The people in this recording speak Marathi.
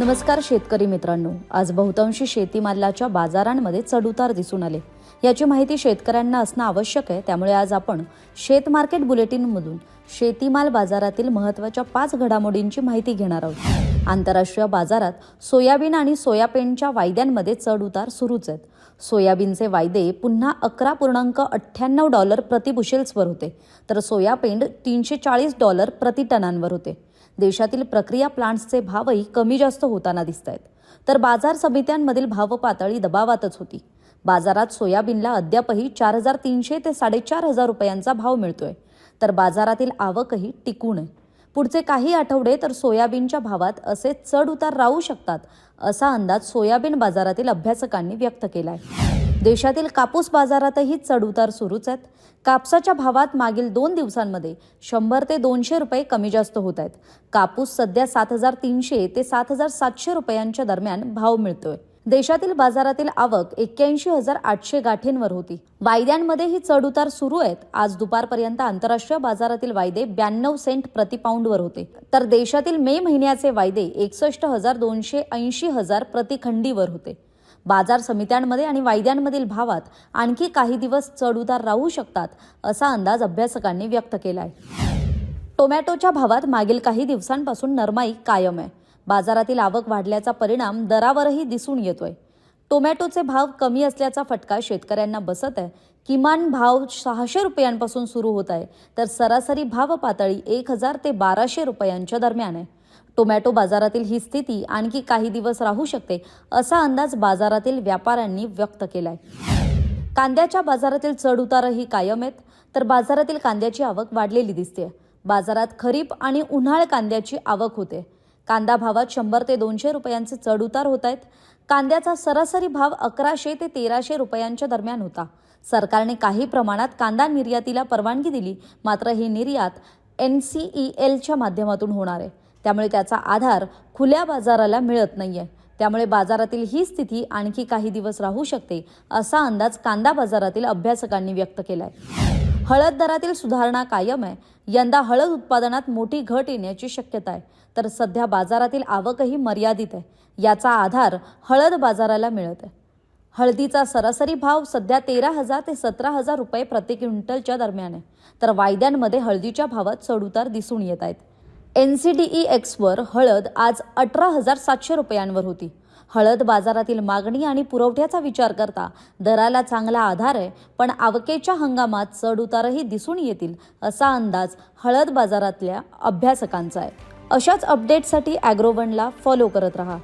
नमस्कार शेतकरी मित्रांनो. आज बहुतांशी शेतीमालाच्या बाजारांमध्ये चढउतार दिसून आले. याची माहिती शेतकऱ्यांना असणं आवश्यक आहे. त्यामुळे आज आपण शेत मार्केट बुलेटिनमधून शेतीमाल बाजारातील महत्त्वाच्या पाच घडामोडींची माहिती घेणार आहोत. आंतरराष्ट्रीय बाजारात सोयाबीन आणि सोयाबीनच्या वायद्यांमध्ये चढउतार सुरूच आहेत. सोयाबीनचे वायदे पुन्हा अकरा पूर्णांक अठ्ठ्याण्णव डॉलर प्रति बुशेल्सवर होते. तर सोयाबीन तीनशे चाळीस डॉलर प्रति टनांवर होते. देशातील प्रक्रिया प्लांट्सचे भावही कमी जास्त होताना दिसत आहेत तर बाजार समित्यांमधील भाव पातळी दबावातच होती. बाजारात सोयाबीनला अद्यापही चार हजार तीनशे ते साडेचार हजार रुपयांचा भाव मिळतोय. तर बाजारातील आवकही टिकून आहे पुढचे काही आठवडे तर सोयाबीनच्या भावात असे चढ उतार राहू शकतात असा अंदाज सोयाबीन बाजारातील अभ्यासकांनी व्यक्त केला आहे देशातील कापूस बाजारातही चढउतार सुरूच आहेत. कापसाच्या भावात मागील दोन दिवसांमध्ये शंभर ते दोनशे रुपये कमी जास्त होत आहेत. कापूस सध्या सात हजार तीनशे ते सात हजार सातशे रुपयांच्या दरम्यान भाव मिळतोय. देशातील बाजारातील आवक एक्क्याऐंशी हजार आठशे गाठींवर होती. वायद्यांमध्येही चढउतार सुरू आहेत. आज दुपारपर्यंत आंतरराष्ट्रीय बाजारातील वायदे ब्याण्णव सेंट प्रति पाऊंडवर होते. तर देशातील मे महिन्याचे वायदे एकसष्ट हजार दोनशे ऐंशी हजार प्रतिखंडीवर होते. बाजार समित्यांमध्ये आणि वायद्यांमधील भावात आणखी काही दिवस चढउतार राहू शकतात असा अंदाज अभ्यासकांनी व्यक्त केला आहे टोमॅटोच्या भावात मागील काही दिवसांपासून नरमाई कायम आहे. बाजारातील आवक वाढल्याचा परिणाम दरावरही दिसून येतोय. टोमॅटोचे भाव कमी असल्याचा फटका शेतकऱ्यांना बसत आहे. किमान भाव सहाशे रुपयांपासून सुरू होत आहे तर सरासरी भाव पातळी एक हजार ते बाराशे रुपयांच्या दरम्यान आहे. टोमॅटो बाजारातील ही स्थिती आणखी काही दिवस राहू शकते असा अंदाज बाजारातील व्यापाऱ्यांनी व्यक्त केलाय. कांद्याच्या बाजारातील चढउतारही कायम आहेत तर बाजारातील कांद्याची आवक वाढलेली दिसते बाजारात खरीप आणि उन्हाळ कांद्याची आवक होते. कांदा भावात शंभर ते दोनशे रुपयांचे चढउतार होत आहेत. कांद्याचा सरासरी भाव अकराशे ते तेराशे रुपयांच्या दरम्यान होता. सरकारने काही प्रमाणात कांदा निर्यातीला परवानगी दिली मात्र ही निर्यात एन सी ई एलच्या माध्यमातून होणार आहे. त्यामुळे त्याचा आधार खुल्या बाजाराला मिळत नाही आहे त्यामुळे बाजारातील ही स्थिती आणखी काही दिवस राहू शकते असा अंदाज कांदा बाजारातील अभ्यासकांनी व्यक्त केलाय. हळद दरातील सुधारणा कायम आहे. यंदा हळद उत्पादनात मोठी घट येण्याची शक्यता आहे. तर सध्या बाजारातील आवकही मर्यादित आहे. याचा आधार हळद बाजाराला मिळत आहे. हळदीचा सरासरी भाव सध्या तेरा हजार ते सतरा हजार रुपये प्रति क्विंटलच्या दरम्यान आहे. तर वायद्यांमध्ये हळदीच्या भावात चढउतार दिसून येत आहेत. एन सी डी ई एक्सवर हळद आज अठरा हजार सातशे रुपयांवर होती. हळद बाजारातील मागणी आणि पुरवठ्याचा विचार करता दराला चांगला आधार आहे पण आवकेच्या हंगामात चढउतारही दिसून येतील असा अंदाज हळद बाजारातल्या अभ्यासकांचा आहे. अशाच अपडेटसाठी ॲग्रोवनला फॉलो करत रहा.